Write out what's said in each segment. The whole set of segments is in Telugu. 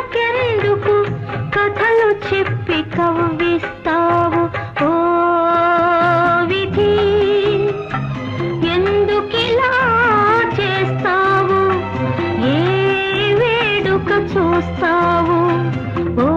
కన్నులకెందుకు కథలు చెప్పి కవ్విస్తావు ఓ విధి. ఎందుకిలా చేస్తావు? ఏ వేడుక చూస్తావు? ఓ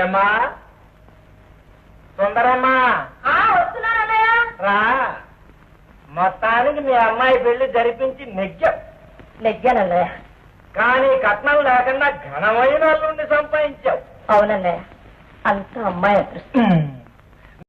చెల్లెమ్మా సుందరమ్మా? రా. మొత్తానికి మీ అమ్మాయి పెళ్ళి జరిపించి నెగ్గాం. నెగ్గానన్నయ్య. కానీ కట్నం లేకుండా ఘనమైన నుండి సంపాదించావు అవునన్నయ్య. అంత అమ్మాయి అదృష్టం.